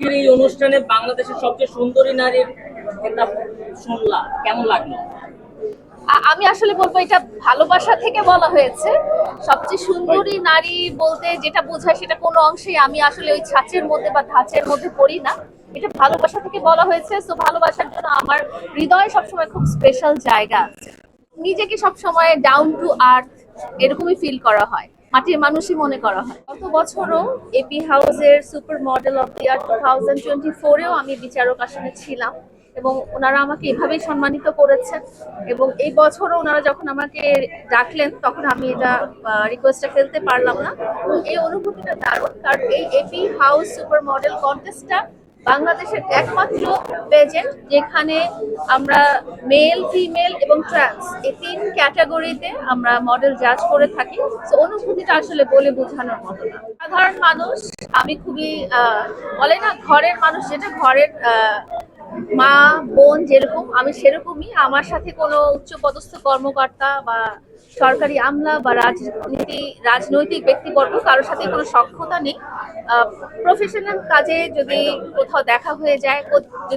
আজকের এই অনুষ্ঠানে বাংলাদেশের সবচেয়ে সুন্দরী নারীর খেতাব শুনলা কেমন লাগল? আমি আসলে বলব, এটা ভালোবাসা থেকে বলা হয়েছে। সবচেয়ে সুন্দরী নারী বলতে যেটা বোঝায় সেটা কোনো অংশেই আমি আসলে ওই ছাঁচের মধ্যে বা ধাঁচের মধ্যে পড়ি না। এটা ভালোবাসা থেকে বলা হয়েছে, তো ভালোবাসার জন্য আমার হৃদয়ে সবসময় খুব স্পেশাল জায়গা আছে। নিজেকে সবসময় ডাউন টু আর্থ এরকমই ফিল করা হয়। মাটির মানুষই মনে করা হয়। গত বছরও এপি হাউসের super model of the year two thousand twenty ফোরেও আমি বিচারক আসনে ছিলাম এবং ওনারা আমাকে এভাবেই সম্মানিত করেছেন এবং এই বছরও ওনারা যখন আমাকে ডাকলেন তখন আমি এটা রিকোয়েস্টটা ফেলতে পারলাম না। এই অনুভূতিটা দারুণ, কারণ এই এপি হাউস সুপার মডেল কন্টেস্টটা বাংলাদেশের একমাত্র পেজেন্ট যেখানে আমরা মেল ফিমেল এবং ট্রান্স এই তিন ক্যাটাগরিতে আমরা মডেল জাজ করে থাকি। তো অনুভূতিটা আসলে বলে বোঝানোর মতো না। সাধারণ মানুষ, আমি খুবই বলে না ঘরের মানুষ, যেটা ঘরের মা, বোন যেরকম, আমি সেরকমই। আমার সাথে কোনো উচ্চপদস্থ কর্মকর্তা বা সরকারি আমলা বা রাজনীতি, রাজনৈতিক ব্যক্তিবর্গ কারোর সাথে কোনো সক্ষতা নেই। প্রফেশনাল কাজে যদি কোথাও দেখা হয়ে যায় যদি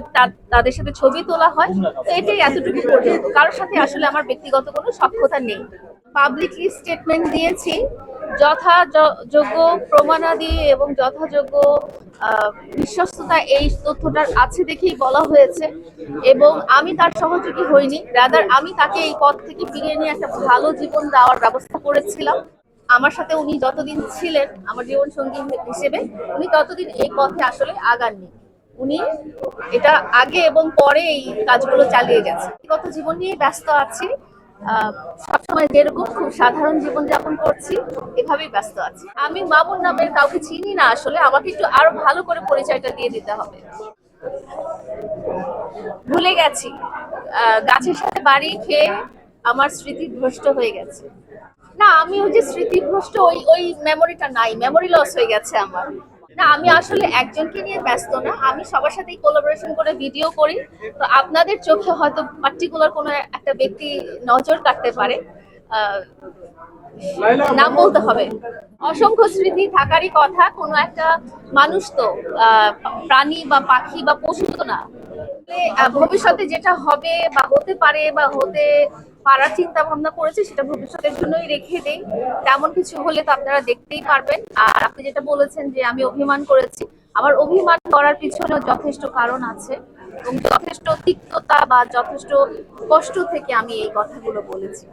তাদের সাথে ছবি তোলা হয়, তো এটাই এতটুকু পর্যন্ত কারোর সাথে আসলে আমার ব্যক্তিগত কোনো সক্ষতা নেই। পাবলিকলি স্টেটমেন্ট দিয়েছি। যথাযোগ্য প্রমাণাদি এবং যথাযোগ্য বিশ্বস্ততা এই তথ্যটার আছে দেখেই বলা হয়েছে। এবং আমি তার সহযোগী হইনি। রাদার আমি তাকে এই পথ থেকে ফিরিয়ে নিয়ে একটা ভালো জীবন দেওয়ার ব্যবস্থা করেছিলাম। আমার সাথে উনি যতদিন ছিলেন, আমার জীবন সঙ্গী হিসেবে উনি ততদিন এই পথে আসলে আগাননি। উনি এটা আগে এবং পরে এই কাজগুলো চালিয়ে গেছে ব্যক্তিগত জীবন নিয়ে ব্যস্ত আছি। সবসময় যেরকম খুব সাধারণ জীবন যাপন করছি, এভাবেই ব্যস্ত আছি। আমি মামুন নামের কাউকে চিনি না আসলে, আমাকে একটু আরও ভালো করে পরিচয়টা দিয়ে দিতে হবে। ভুলে গেছি। গাছের সাথে বাড়ি খেয়ে আমার স্মৃতি ভ্রষ্ট হয়ে গেছে। না, আমি ওই যে স্মৃতিভ্রষ্ট, ওই ওই মেমোরিটা নাই মেমোরি লস হয়ে গেছে আমার। না, আমি আসলে একজনকে নিয়ে ব্যস্ত না। আমি সবার সাথেই কোলাবোরেশন করে ভিডিও করি। তো আপনাদের চোখে হয়তো পার্টিকুলার কোনো একটা ব্যক্তি নজর কাটতে পারে। নাম বলতে হবে। অসংখ্য স্মৃতি থাকারই কথা, কোনো একটা মানুষ তো প্রাণী বা পাখি বা পশু তো না। ভবিষ্যতে যেটা হবে বা হতে পারে বা হতে পারার চিন্তা ভাবনা করেছে, সেটা ভবিষ্যতের জন্যই রেখে দেই। তেমন কিছু হলে তো আপনারা দেখতেই পারবেন। আর আপনি যেটা বলেছেন যে আমি অভিমান করেছি, আমার অভিমান করার পিছনেও যথেষ্ট কারণ আছে। এবং যথেষ্ট তিক্ততা বা যথেষ্ট কষ্ট থেকে আমি এই কথাগুলো বলেছি।